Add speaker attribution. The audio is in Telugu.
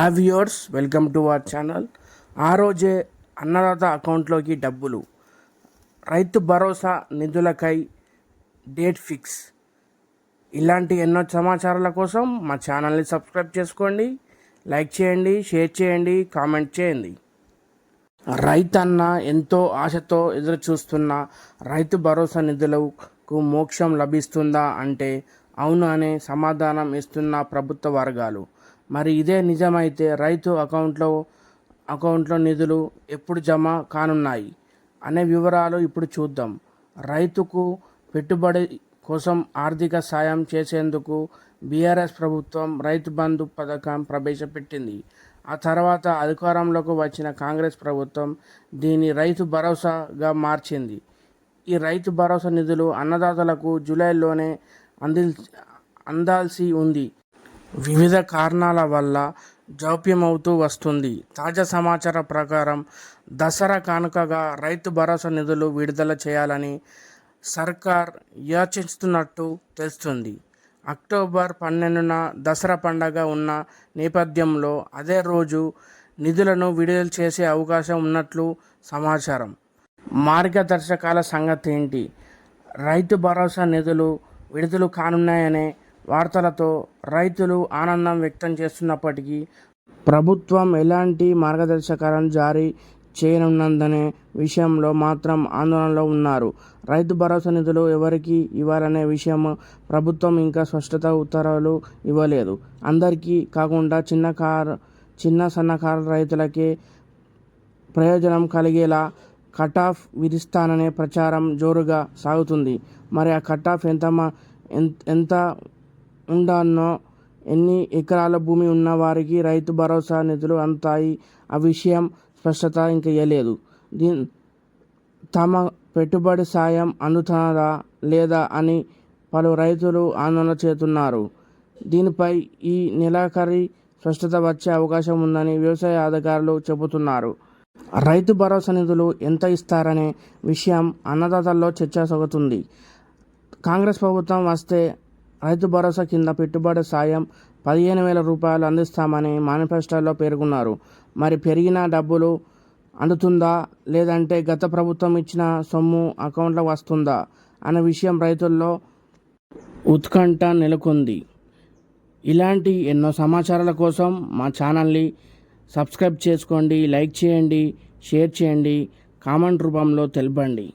Speaker 1: ఆ viewers welcome to our channel. ఆ రోజే అన్నదాత అకౌంట్లోకి డబ్బులు. Rythu Bharosa నిధులకై date fix. ఇలాంటి ఎన్నో సమాచారాల కోసం మా ఛానల్ని సబ్స్క్రైబ్ చేసుకోండి లైక్ చేయండి షేర్ చేయండి కామెంట్ చేయండి. రైతన్న ఎంతో ఆశతో ఎదురు చూస్తున్న రైతు భరోసా నిధులకు మోక్షం లభిస్తుందా అంటే అవును అనే సమాధానం ఇస్తున్న ప్రభుత్వ వర్గాలు. మరి ఇదే నిజమైతే రైతు అకౌంట్లో అకౌంట్లో నిధులు ఎప్పుడు జమ కానున్నాయి అనే వివరాలు ఇప్పుడు చూద్దాం. రైతుకు పెట్టుబడి కోసం ఆర్థిక సాయం చేసేందుకు బీఆర్ఎస్ ప్రభుత్వం రైతు బంధు పథకం ప్రవేశపెట్టింది. ఆ తర్వాత అధికారంలోకి వచ్చిన కాంగ్రెస్ ప్రభుత్వం దీన్ని రైతు భరోసాగా మార్చింది. ఈ రైతు భరోసా నిధులు అన్నదాతలకు జూలైలోనే అంది అందాల్సి ఉంది. వివిధ కారణాల వల్ల జోప్యమవుతూ వస్తుంది. తాజా సమాచారం ప్రకారం దసరా కానుకగా రైతు భరోసా నిధులు విడుదల చేయాలని సర్కార్ యోచిస్తున్నట్టు తెలుస్తుంది. అక్టోబర్ పన్నెండున దసరా పండగ ఉన్న నేపథ్యంలో అదే రోజు నిధులను విడుదల చేసే అవకాశం ఉన్నట్లు సమాచారం. మార్గదర్శకాల సంగతి ఏంటి? రైతు భరోసా నిధులు విడుదల కానున్నాయనే వార్తలతో రైతులు ఆనందం వ్యక్తం చేస్తున్నప్పటికీ ప్రభుత్వం ఎలాంటి మార్గదర్శకాలను జారీ చేయనున్నదనే విషయంలో మాత్రం ఆందోళనలో ఉన్నారు. రైతు భరోసా నిధులు ఎవరికి ఇవ్వాలనే విషయం ప్రభుత్వం ఇంకా స్పష్టత ఉత్తర్వులు ఇవ్వలేదు. అందరికీ కాకుండా చిన్న కారు చిన్న సన్నకారు రైతులకే ప్రయోజనం కలిగేలా కటాఫ్ విధిస్తాననే ప్రచారం జోరుగా సాగుతుంది. మరి ఆ కటాఫ్ ఎంత ఎంత ఉండానో ఎన్ని ఎకరాల భూమి ఉన్న వారికి రైతు భరోసా నిధులు అందుతాయి ఆ విషయం స్పష్టత ఇంకా ఇవ్వలేదు దీని తమ పెట్టుబడి సాయం అందుతున్నదా లేదా అని పలు రైతులు ఆందోళన చేస్తున్నారు. దీనిపై ఈ నెలాఖరి స్పష్టత వచ్చే అవకాశం ఉందని వ్యవసాయ అధికారులు చెబుతున్నారు. రైతు భరోసా నిధులు ఎంత ఇస్తారనే విషయం అన్నదాతల్లో చర్చ సాగుతుంది. కాంగ్రెస్ ప్రభుత్వం వస్తే రైతు భరోసా కింద పెట్టుబడి సాయం పదిహేను వేల రూపాయలు అందిస్తామని మేనిఫెస్టోలో పేర్కొన్నారు. మరి పెరిగిన డబ్బులు అందుతుందా? లేదంటే గత ప్రభుత్వం ఇచ్చిన సొమ్ము అకౌంట్లో వస్తుందా? అనే విషయం రైతుల్లో ఉత్కంఠ నెలకొంది. ఇలాంటి ఎన్నో సమాచారాల కోసం మా ఛానల్ని సబ్స్క్రైబ్ చేసుకోండి లైక్ చేయండి షేర్ చేయండి కామెంట్ రూపంలో తెలపండి.